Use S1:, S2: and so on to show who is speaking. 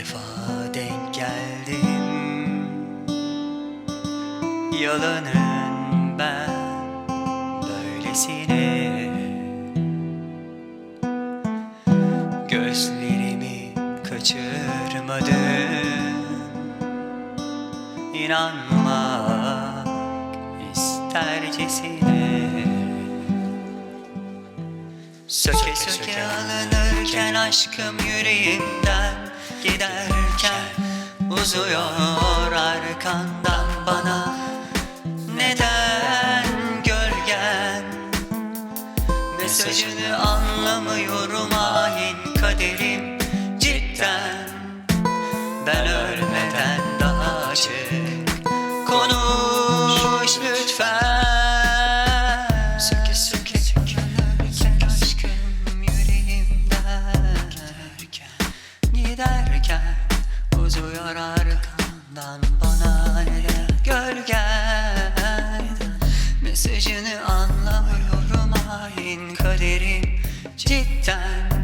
S1: defa denk geldim. Yalanın ben böylesine. Gözlerimi kaçırmadım. İnanmak istercesine Söke söke alınırken aşkım yüreğimden Giderken uzuyor arkandan bana. Neden gölgen? Mesajını anlamıyorum hain kaderim cidden. Ben ölmeden giderken Uzuyor arkamdan bana neden Gölgen. Mesajını anlamıyorum hain kaderim cidden.